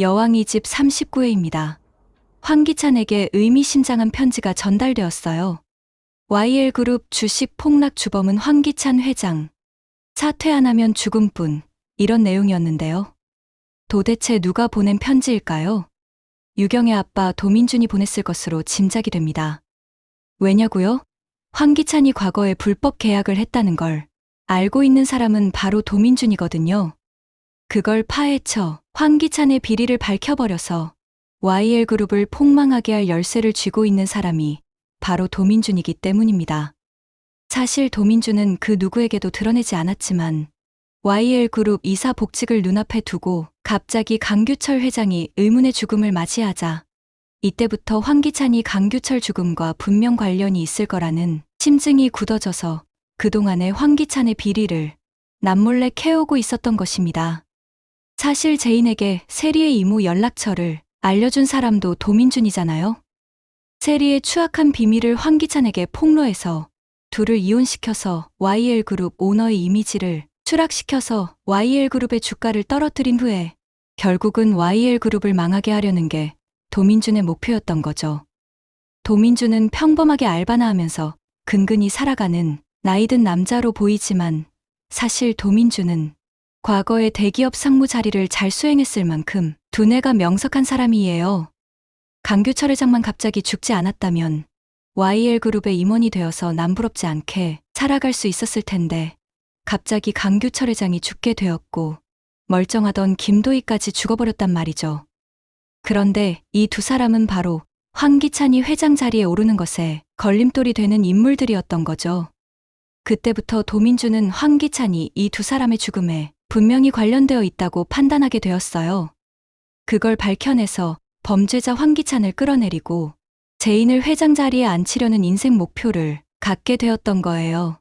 여왕이 집 39회입니다. 황기찬에게 의미심장한 편지가 전달되었어요. YL그룹 주식 폭락 주범은 황기찬 회장. 사퇴 안 하면 죽음뿐. 이런 내용이었는데요. 도대체 누가 보낸 편지일까요? 유경의 아빠 도민준이 보냈을 것으로 짐작이 됩니다. 왜냐고요? 황기찬이 과거에 불법 계약을 했다는 걸 알고 있는 사람은 바로 도민준이거든요. 그걸 파헤쳐 황기찬의 비리를 밝혀버려서 YL그룹을 폭망하게 할 열쇠를 쥐고 있는 사람이 바로 도민준이기 때문입니다. 사실 도민준은 그 누구에게도 드러내지 않았지만 YL그룹 이사 복직을 눈앞에 두고 갑자기 강규철 회장이 의문의 죽음을 맞이하자 이때부터 황기찬이 강규철 죽음과 분명 관련이 있을 거라는 심증이 굳어져서 그동안의 황기찬의 비리를 남몰래 캐오고 있었던 것입니다. 사실 제인에게 세리의 이모 연락처를 알려준 사람도 도민준이잖아요. 세리의 추악한 비밀을 황기찬에게 폭로해서 둘을 이혼시켜서 YL그룹 오너의 이미지를 추락시켜서 YL그룹의 주가를 떨어뜨린 후에 결국은 YL그룹을 망하게 하려는 게 도민준의 목표였던 거죠. 도민준은 평범하게 알바나 하면서 근근히 살아가는 나이든 남자로 보이지만 사실 도민준은 과거의 대기업 상무 자리를 잘 수행했을 만큼 두뇌가 명석한 사람이에요. 강규철 회장만 갑자기 죽지 않았다면 YL그룹의 임원이 되어서 남부럽지 않게 살아갈 수 있었을 텐데 갑자기 강규철 회장이 죽게 되었고 멀쩡하던 김도희까지 죽어버렸단 말이죠. 그런데 이 두 사람은 바로 황기찬이 회장 자리에 오르는 것에 걸림돌이 되는 인물들이었던 거죠. 그때부터 도민주는 황기찬이 이 두 사람의 죽음에 분명히 관련되어 있다고 판단하게 되었어요. 그걸 밝혀내서 범죄자 황기찬을 끌어내리고 제인을 회장 자리에 앉히려는 인생 목표를 갖게 되었던 거예요.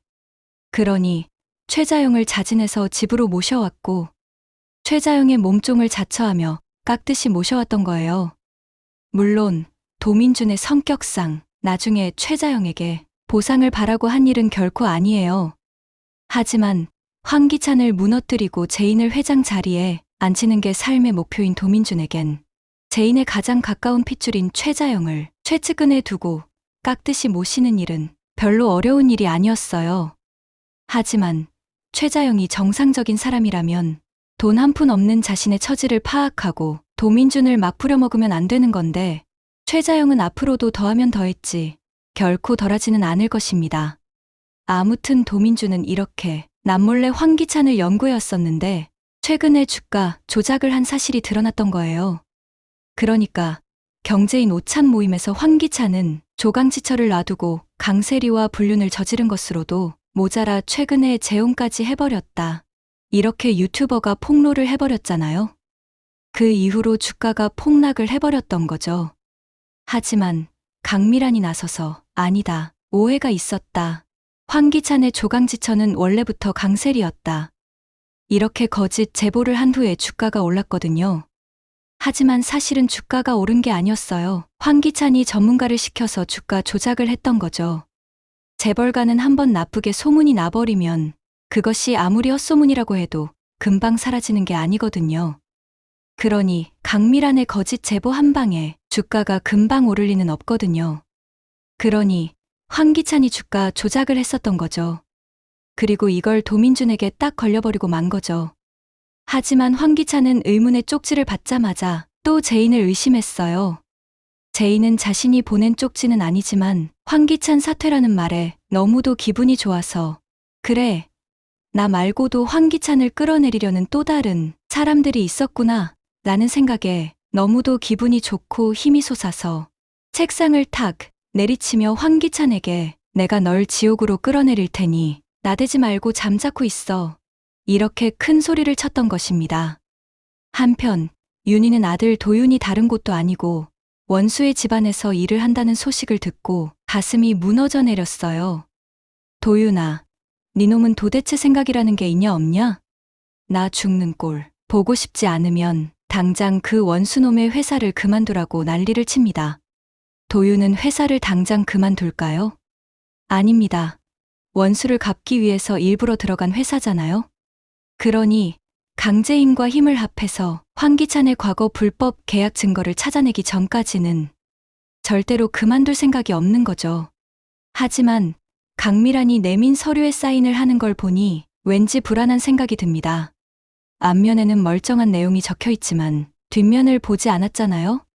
그러니 최자영을 자진해서 집으로 모셔왔고 최자영의 몸종을 자처하며 깍듯이 모셔왔던 거예요. 물론 도민준의 성격상 나중에 최자영에게 보상을 바라고 한 일은 결코 아니에요. 하지만 황기찬을 무너뜨리고 제인을 회장 자리에 앉히는 게 삶의 목표인 도민준에겐 제인의 가장 가까운 핏줄인 최자영을 최측근에 두고 깍듯이 모시는 일은 별로 어려운 일이 아니었어요. 하지만 최자영이 정상적인 사람이라면 돈 한 푼 없는 자신의 처지를 파악하고 도민준을 막 부려먹으면 안 되는 건데 최자영은 앞으로도 더하면 더했지 결코 덜하지는 않을 것입니다. 아무튼 도민준은 이렇게 남몰래 황기찬을 연구해왔었는데 최근에 주가 조작을 한 사실이 드러났던 거예요. 그러니까 경제인 오찬 모임에서 황기찬은 조강지철을 놔두고 강세리와 불륜을 저지른 것으로도 모자라 최근에 재혼까지 해버렸다. 이렇게 유튜버가 폭로를 해버렸잖아요. 그 이후로 주가가 폭락을 해버렸던 거죠. 하지만 강미란이 나서서 아니다. 오해가 있었다. 황기찬의 조강지처는 원래부터 강셀이었다. 이렇게 거짓 제보를 한 후에 주가가 올랐거든요. 하지만 사실은 주가가 오른 게 아니었어요. 황기찬이 전문가를 시켜서 주가 조작을 했던 거죠. 재벌가는 한번 나쁘게 소문이 나버리면 그것이 아무리 헛소문이라고 해도 금방 사라지는 게 아니거든요. 그러니 강미란의 거짓 제보 한 방에 주가가 금방 오를 리는 없거든요. 그러니 황기찬이 주가 조작을 했었던 거죠. 그리고 이걸 도민준에게 딱 걸려버리고 만 거죠. 하지만 황기찬은 의문의 쪽지를 받자마자 또 제인을 의심했어요. 제인은 자신이 보낸 쪽지는 아니지만 황기찬 사퇴라는 말에 너무도 기분이 좋아서 그래, 나 말고도 황기찬을 끌어내리려는 또 다른 사람들이 있었구나 라는 생각에 너무도 기분이 좋고 힘이 솟아서 책상을 탁 내리치며 황기찬에게 내가 널 지옥으로 끌어내릴 테니 나대지 말고 잠자코 있어. 이렇게 큰 소리를 쳤던 것입니다. 한편 윤희는 아들 도윤이 다른 곳도 아니고 원수의 집안에서 일을 한다는 소식을 듣고 가슴이 무너져 내렸어요. 도윤아, 니놈은 도대체 생각이라는 게 있냐 없냐? 나 죽는 꼴 보고 싶지 않으면 당장 그 원수놈의 회사를 그만두라고 난리를 칩니다. 도윤은 회사를 당장 그만둘까요? 아닙니다. 원수를 갚기 위해서 일부러 들어간 회사잖아요? 그러니 강재인과 힘을 합해서 황기찬의 과거 불법 계약 증거를 찾아내기 전까지는 절대로 그만둘 생각이 없는 거죠. 하지만 강미란이 내민 서류에 사인을 하는 걸 보니 왠지 불안한 생각이 듭니다. 앞면에는 멀쩡한 내용이 적혀 있지만 뒷면을 보지 않았잖아요?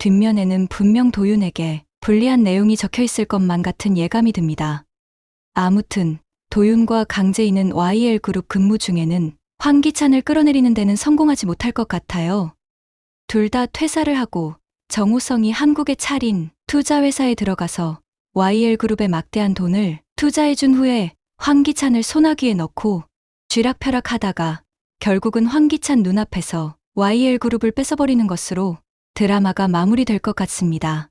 뒷면에는 분명 도윤에게 불리한 내용이 적혀 있을 것만 같은 예감이 듭니다. 아무튼 도윤과 강재인은 YL그룹 근무 중에는 황기찬을 끌어내리는 데는 성공하지 못할 것 같아요. 둘 다 퇴사를 하고 정우성이 한국에 차린 투자회사에 들어가서 YL그룹에 막대한 돈을 투자해준 후에 황기찬을 소나기에 넣고 쥐락펴락 하다가 결국은 황기찬 눈앞에서 YL그룹을 뺏어버리는 것으로 드라마가 마무리될 것 같습니다.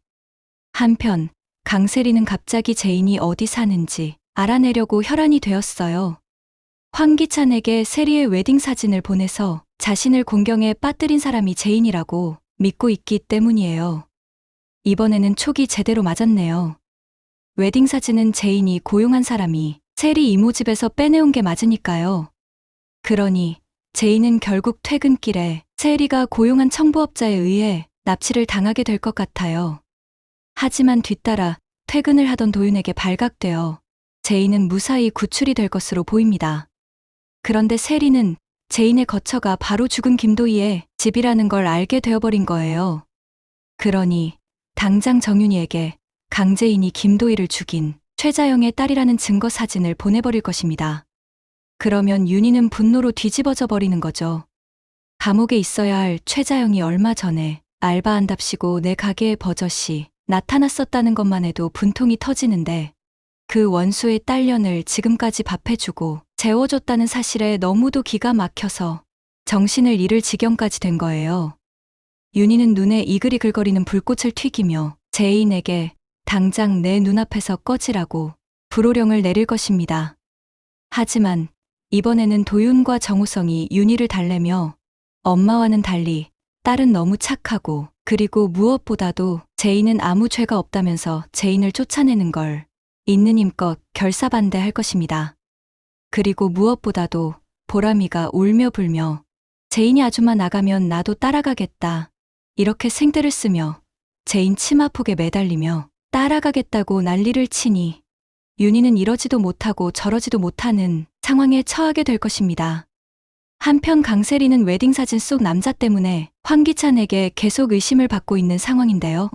한편 강세리는 갑자기 제인이 어디 사는지 알아내려고 혈안이 되었어요. 황기찬에게 세리의 웨딩 사진을 보내서 자신을 공경에 빠뜨린 사람이 제인이라고 믿고 있기 때문이에요. 이번에는 촉이 제대로 맞았네요. 웨딩 사진은 제인이 고용한 사람이 세리 이모 집에서 빼내온 게 맞으니까요. 그러니 제인은 결국 퇴근길에 세리가 고용한 청부업자에 의해 납치를 당하게 될 것 같아요. 하지만 뒤따라 퇴근을 하던 도윤에게 발각되어 제인은 무사히 구출이 될 것으로 보입니다. 그런데 세리는 제인의 거처가 바로 죽은 김도희의 집이라는 걸 알게 되어버린 거예요. 그러니 당장 정윤이에게 강재인이 김도희를 죽인 최자영의 딸이라는 증거 사진을 보내버릴 것입니다. 그러면 윤희는 분노로 뒤집어져 버리는 거죠. 감옥에 있어야 할 최자영이 얼마 전에 알바한답시고 내 가게에 버젓이 나타났었다는 것만 해도 분통이 터지는데 그 원수의 딸년을 지금까지 밥해주고 재워줬다는 사실에 너무도 기가 막혀서 정신을 잃을 지경까지 된 거예요. 윤희는 눈에 이글이글거리는 불꽃을 튀기며 제인에게 당장 내 눈앞에서 꺼지라고 불호령을 내릴 것입니다. 하지만 이번에는 도윤과 정우성이 윤희를 달래며 엄마와는 달리 딸은 너무 착하고 그리고 무엇보다도 제인은 아무 죄가 없다면서 제인을 쫓아내는 걸 있는 힘껏 결사반대할 것입니다. 그리고 무엇보다도 보람이가 울며 불며 제인이 아줌마 나가면 나도 따라가겠다. 이렇게 생떼를 쓰며 제인 치마폭에 매달리며 따라가겠다고 난리를 치니 윤희는 이러지도 못하고 저러지도 못하는 상황에 처하게 될 것입니다. 한편 강세리는 웨딩 사진 속 남자 때문에 황기찬에게 계속 의심을 받고 있는 상황인데요.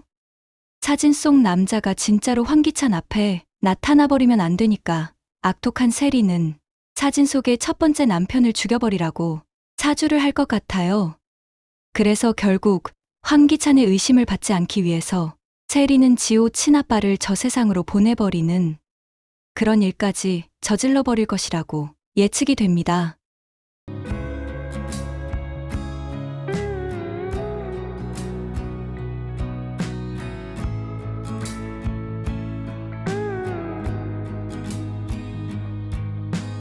사진 속 남자가 진짜로 황기찬 앞에 나타나버리면 안 되니까 악독한 세리는 사진 속의 첫 번째 남편을 죽여버리라고 사주를 할 것 같아요. 그래서 결국 황기찬의 의심을 받지 않기 위해서 세리는 지호 친아빠를 저 세상으로 보내버리는 그런 일까지 저질러버릴 것이라고 예측이 됩니다.